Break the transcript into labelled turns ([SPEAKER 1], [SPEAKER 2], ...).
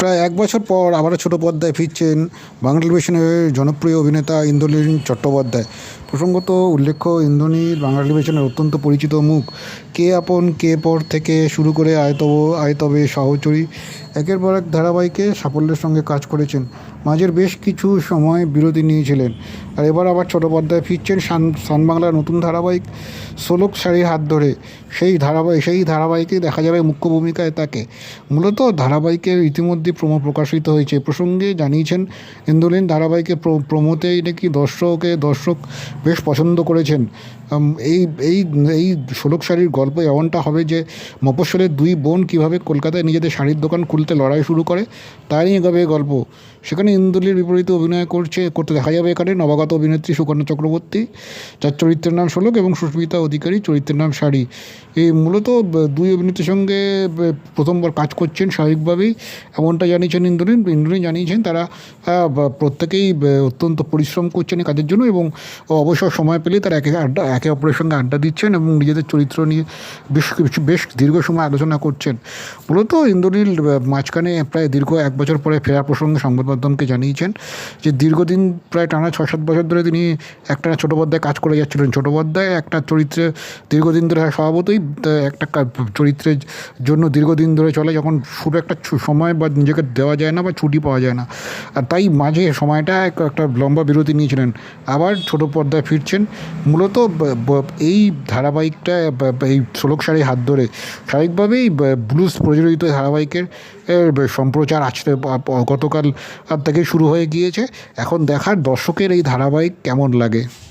[SPEAKER 1] প্রায় এক বছর পর আবারও ছোটো পর্দায় ফিরছেন বাংলা টেলিভিশনের জনপ্রিয় অভিনেতা ইন্দ্রনীল চট্টোপাধ্যায়। প্রসঙ্গত উল্লেখ্য, ইন্দ্রনীল বাংলা টেলিভিশনের অত্যন্ত পরিচিত মুখ। কে আপন, কে পর থেকে শুরু করে আয়তব, আয়তবে সহচরী, একের পর এক ধারাবাহিকে সাফল্যের সঙ্গে কাজ করেছেন। মাঝের বেশ কিছু সময় বিরতি নিয়েছিলেন। আর এবার আবার ছোটো পর্দায় ফিরছেন সান সান বাংলার নতুন ধারাবাহিক সোলক শাড়ির হাত ধরে। সেই ধারাবাহিক, সেই ধারাবাহিকে দেখা যাবে মুখ্য ভূমিকায় তাকে। মূলত ধারাবাহিকের ইতিমধ্যে প্রোমো প্রকাশিত হয়েছে। প্রসঙ্গে জানিয়েছেন, ইন্দোলিন ধারাবাহিকে প্র- প্রোমোতেই নাকি দর্শকে দর্শক বেশ পছন্দ করেছেন। এই এই এই ষোলক শাড়ির গল্প এমনটা হবে যে, মফস্বলের দুই বোন কীভাবে কলকাতায় নিজেদের শাড়ির দোকান খুলতে লড়াই শুরু করে তাই নিয়ে গবে গল্প। সেখানে ইন্দুলির বিপরীতে অভিনয় করছে, করতে দেখা যাবে এখানে নবাগত অভিনেত্রী সুকন্যা চক্রবর্তী। যার চরিত্রের নাম ষোলক এবং সুস্মিতা অধিকারী চরিত্রের নাম শাড়ি। এই মূলত দুই অভিনেত্রীর সঙ্গে প্রথমবার কাজ করছেন স্বাভাবিকভাবেই। এমনটা জানিয়েছেন ইন্দ্রনীল? ইন্দ্রনীল জানিয়েছেন তারা প্রত্যেকেই অত্যন্ত পরিশ্রম করছেন কাজের জন্য এবং অবসর সময় পেলে তারা একে আড্ডা, একে অপরের সঙ্গে আড্ডা দিচ্ছেন এবং নিজেদের চরিত্র নিয়ে বেশ কিছু, বেশ দীর্ঘ সময় আলোচনা করছেন। মূলত ইন্দ্রনীল মাঝখানে প্রায় দীর্ঘ এক বছর পরে ফেরার প্রসঙ্গে সংবাদ মাধ্যমকে জানিয়েছেন যে দীর্ঘদিন প্রায় টানা ছয় সাত বছর ধরে তিনি একটা ছোটো পর্দায় কাজ করে যাচ্ছিলেন। ছোটো পর্দায় একটা চরিত্রে দীর্ঘদিন ধরে স্বভাবতই একটা চরিত্রের জন্য দীর্ঘদিন ধরে চলে। যখন খুব একটা ছু- সময় বা নিজেকে দেওয়া যায় না বা ছুটি পাওয়া যায় না। আর তাই মাঝে সময়টা এক- একটা লম্বা বিরতি নিয়েছিলেন। আবার ছোটো পর্দায় ফিরছেন। মূলত এই ধারাবাহিকটা এই ষোলক শাড়ি হাত ধরে স্বাভাবিকভাবেই ব্লুজ প্রযোজিত ধারাবাহিকের সম্প্রচার আজকে গতকাল থেকে শুরু হয়ে গিয়েছে। এখন দেখার দর্শকের এই ধারাবাহিক কেমন লাগে?